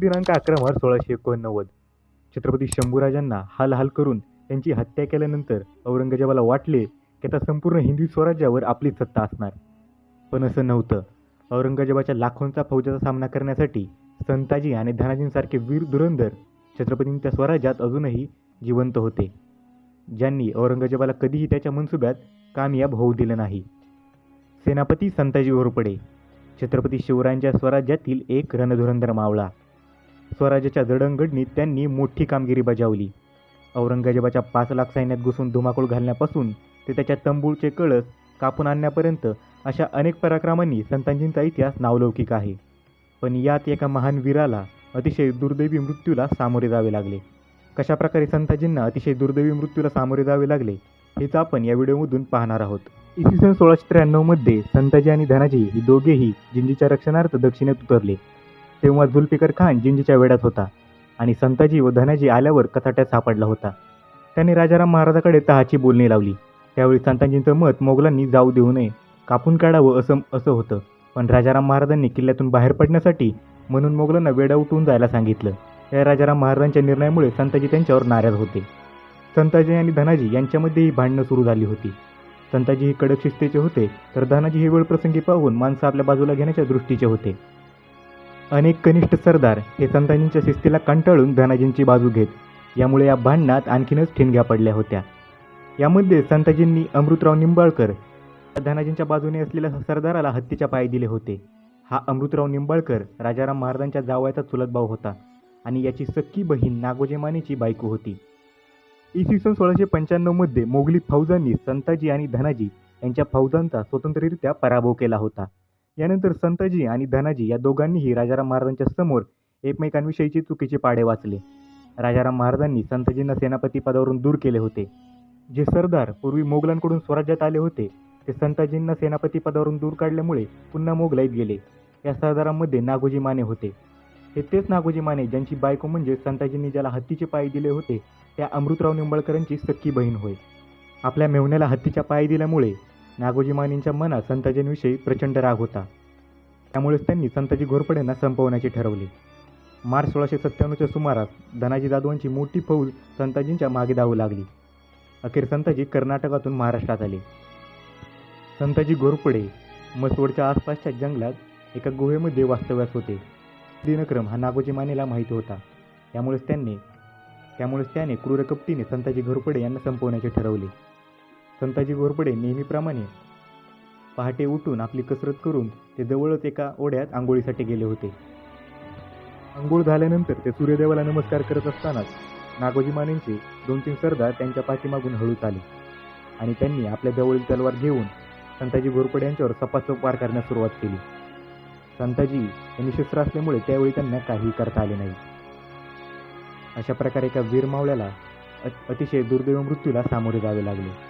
दिनांक अकरा मार्च सोळाशे एकोणनव्वद. छत्रपती शंभूराजांना हाल हाल करून त्यांची हत्या केल्यानंतर औरंगजेबाला वाटले की आता संपूर्ण हिंदवी स्वराज्यावर आपली सत्ता असणार. पण असं नव्हतं. औरंगजेबाच्या लाखोंचा फौजाचा सामना करण्यासाठी संताजी आणि धनाजींसारखे वीर धुरंधर छत्रपतींच्या स्वराज्यात अजूनही जिवंत होते. ज्यांनी औरंगजेबाला कधीही त्याच्या मनसुब्यात कामयाब होऊ दिलं नाही. सेनापती संताजी घोरपडे छत्रपती शिवरायांच्या स्वराज्यातील एक रणधुरंधर मावळा. स्वराज्याच्या जडणघडणीत त्यांनी मोठी कामगिरी बजावली. औरंगजेबाच्या पाच लाख सैन्यात घुसून धुमाकूळ घालण्यापासून ते त्याच्या तंबूळचे कळस कापून आणण्यापर्यंत अशा अनेक पराक्रमांनी संतांजींचा इतिहास नावलौकिक आहे. पण यात एका महान वीराला अतिशय दुर्दैवी मृत्यूला सामोरे जावे लागले. कशाप्रकारे संताजींना अतिशय दुर्दैवी मृत्यूला सामोरे जावे लागले हेच आपण या व्हिडिओमधून पाहणार आहोत. इसवी सन सोळाशे त्र्याण्णवमध्ये संताजी आणि धनाजी ही दोघेही जिंजीच्या रक्षणार्थ दक्षिणेत उतरले. तेव्हा जुल्फिकर खान जिंजीच्या वेड्यात होता आणि संताजी व धनाजी आल्यावर कचाट्यात सापडला होता. त्याने राजाराम महाराजाकडे तहाची बोलणी लावली. त्यावेळी संताजींचं मत मोगलांनी जाऊ देऊ नये कापून काढावं असं असं होतं. पण राजाराम महाराजांनी किल्ल्यातून बाहेर पडण्यासाठी म्हणून मोगलांना वेडा उठवून जायला सांगितलं. या राजाराम महाराजांच्या निर्णयामुळे संताजी त्यांच्यावर नाराज होते. संताजी आणि धनाजी यांच्यामध्येही भांडणं सुरू झाली होती. संताजी ही कडक शिस्तीचे होते तर धनाजी हे वेळ प्रसंगी पाहून माणसं आपल्या बाजूला घेण्याच्या दृष्टीचे होते. अनेक कनिष्ठ सरदार हे संताजींच्या शिस्तीला कंटाळून धनाजींची बाजू घेत यामुळे या भांडणात आणखीनच ठिणग्या पडल्या होत्या. यामध्ये संताजींनी अमृतराव निंबाळकर धनाजींच्या बाजूने असलेल्या सरदाराला हत्तीच्या पाय दिले होते. हा अमृतराव निंबाळकर राजाराम महाराजांच्या जावयाचा चुलत भाऊ होता आणि याची सख्खी बहीण नागोजीमानेची बायको होती. इसवी सन सोळाशे पंच्याण्णवमध्ये मोगली फौजांनी संताजी आणि धनाजी यांच्या फौजांचा स्वतंत्ररित्या पराभव केला होता. यानंतर संताजी आणि धनाजी या दोघांनीही राजाराम महाराजांच्या समोर एकमेकांविषयीचे चुकीचे पाडे वाचले. राजाराम महाराजांनी संताजींना सेनापती पदावरून दूर केले होते. जे सरदार पूर्वी मोगलांकडून स्वराज्यात आले होते ते संताजींना सेनापती पदावरून दूर काढल्यामुळे पुन्हा मोगलाईत गेले. या सरदारांमध्ये नागोजी माने होते. हे तेच नागोजी माने ज्यांची बायको म्हणजे संताजींनी ज्याला हत्तीचे पाय दिले होते त्या अमृतराव निंबाळकरांची सख्खी बहीण होय. आपल्या मेवण्याला हत्तीच्या पाय दिल्यामुळे नागोजी मानेंच्या मनात संताजींविषयी प्रचंड राग होता. त्यामुळेच त्यांनी संताजी घोरपडेंना संपवण्याचे ठरवले. मार्च सोळाशे सत्त्याण्णवच्या सुमारास धनाजी जाधवांची मोठी फौज संताजींच्या मागे धावू लागली. अखेर संताजी कर्नाटकातून महाराष्ट्रात आले. संताजी घोरपडे मसवडच्या आसपासच्या जंगलात एका गुहेमध्ये वास्तव्यास होते. दिनक्रम हा नागोजी मानेला माहीत होता. त्यामुळेच त्यांनी त्यामुळेच त्याने क्रूरकपटीने संताजी घोरपडे यांना संपवण्याचे ठरवले. संताजी घोरपडे नेहमीप्रमाणे पहाटे उठून आपली कसरत करून ते जवळच एका ओढ्यात आंघोळीसाठी गेले होते. आंघोळ झाल्यानंतर ते सूर्यदेवाला नमस्कार करत असतानाच नागोजी मानेंचे दोन तीन सरदार त्यांच्या पाठीमागून हळूच आले आणि त्यांनी आपल्या जवळील तलवार घेऊन संताजी घोरपडे यांच्यावर सपासप वार करण्यास सुरुवात केली. संताजी यांनी शस्त्र असल्यामुळे त्यावेळी त्यांना काहीही करता आले नाही. अशा प्रकारे एका वीर मावळ्याला अतिशय दुर्दैव मृत्यूला सामोरे जावे लागले.